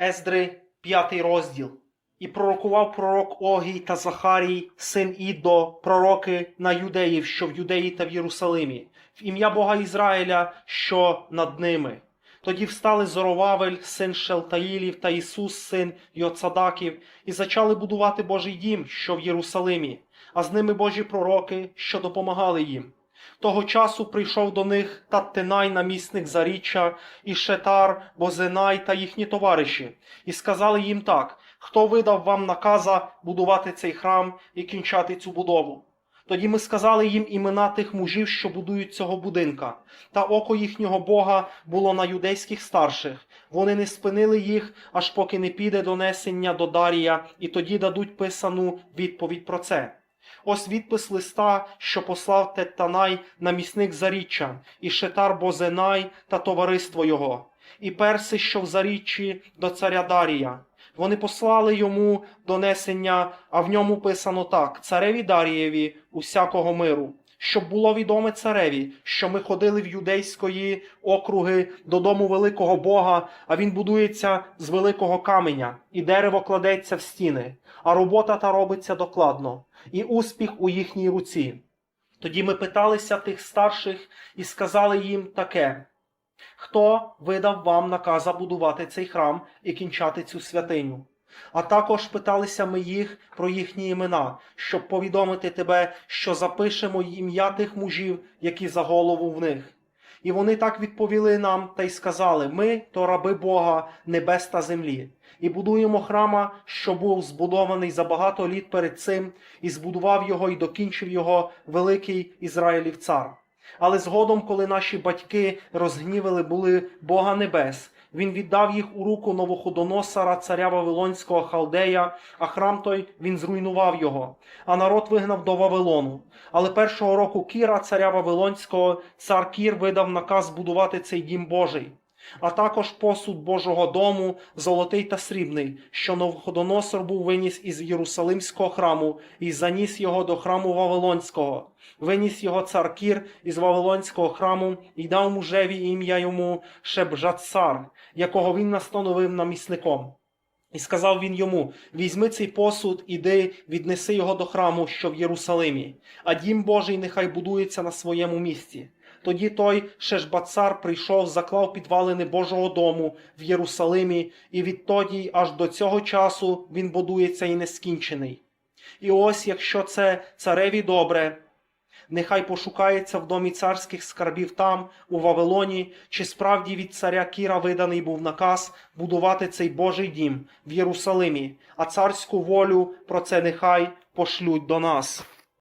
Ездри, п'ятий розділ. І пророкував пророк Огій та Захарій, син Іддо, пророки на юдеїв, що в Юдеї та в Єрусалимі, в ім'я Бога Ізраїля, що над ними. Тоді встали Зоровавель, син Шелтаїлів та Ісус, син Йоцадаків, і зачали будувати Божий дім, що в Єрусалимі, а з ними Божі пророки, що допомагали їм. Того часу прийшов до них Таттенай, намісник Заріччя, і Шетар, Бозенай та їхні товариші, і сказали їм так: хто видав вам наказа будувати цей храм і кінчати цю будову? Тоді ми сказали їм імена тих мужів, що будують цього будинка, та око їхнього Бога було на юдейських старших. Вони не спинили їх, аж поки не піде донесення до Дарія, і тоді дадуть писану відповідь про це. Ось відпис листа, що послав Теттанай, намісник Заріччя, і Шетар Бозенай та товариство його, і перси, що в Заріччі, до царя Дарія. Вони послали йому донесення, а в ньому писано так: цареві Дарієві усякого миру. Щоб було відоме цареві, що ми ходили в юдейської округи додому великого Бога, а він будується з великого каменя, і дерево кладеться в стіни, а робота та робиться докладно, і успіх у їхній руці. Тоді ми питалися тих старших і сказали їм таке: Хто видав вам наказа будувати цей храм і кінчати цю святиню? А також питалися ми їх про їхні імена, щоб повідомити тебе, що запишемо ім'я тих мужів, які за голову в них. І вони так відповіли нам та й сказали: Ми то раби Бога, небес та землі, і будуємо храма, що був збудований за багато літ перед цим, і збудував його і докінчив його великий Ізраїлів цар. Але згодом, коли наші батьки розгнівили були Бога Небес, він віддав їх у руку Новоходоносара, царя Вавилонського халдея, а храм той він зруйнував його, а народ вигнав до Вавилону. Але першого року Кіра, царя Вавилонського, цар Кір видав наказ будувати цей дім Божий. А також посуд Божого дому, золотий та срібний, що Новоходоносор був виніс із Єрусалимського храму і заніс його до храму Вавилонського. Виніс його цар Кір із Вавилонського храму і дав мужеві ім'я йому Шебжацар, якого він настановив намісником. І сказав він йому: Візьми цей посуд, іди, віднеси його до храму, що в Єрусалимі, а дім Божий нехай будується на своєму місці. Тоді той Шешбацар прийшов, заклав підвалини Божого дому в Єрусалимі, і відтоді аж до цього часу він будується і не скінчений. І ось, якщо це цареві добре, нехай пошукається в домі царських скарбів там, у Вавилоні, чи справді від царя Кіра виданий був наказ будувати цей Божий дім в Єрусалимі, а царську волю про це нехай пошлють до нас.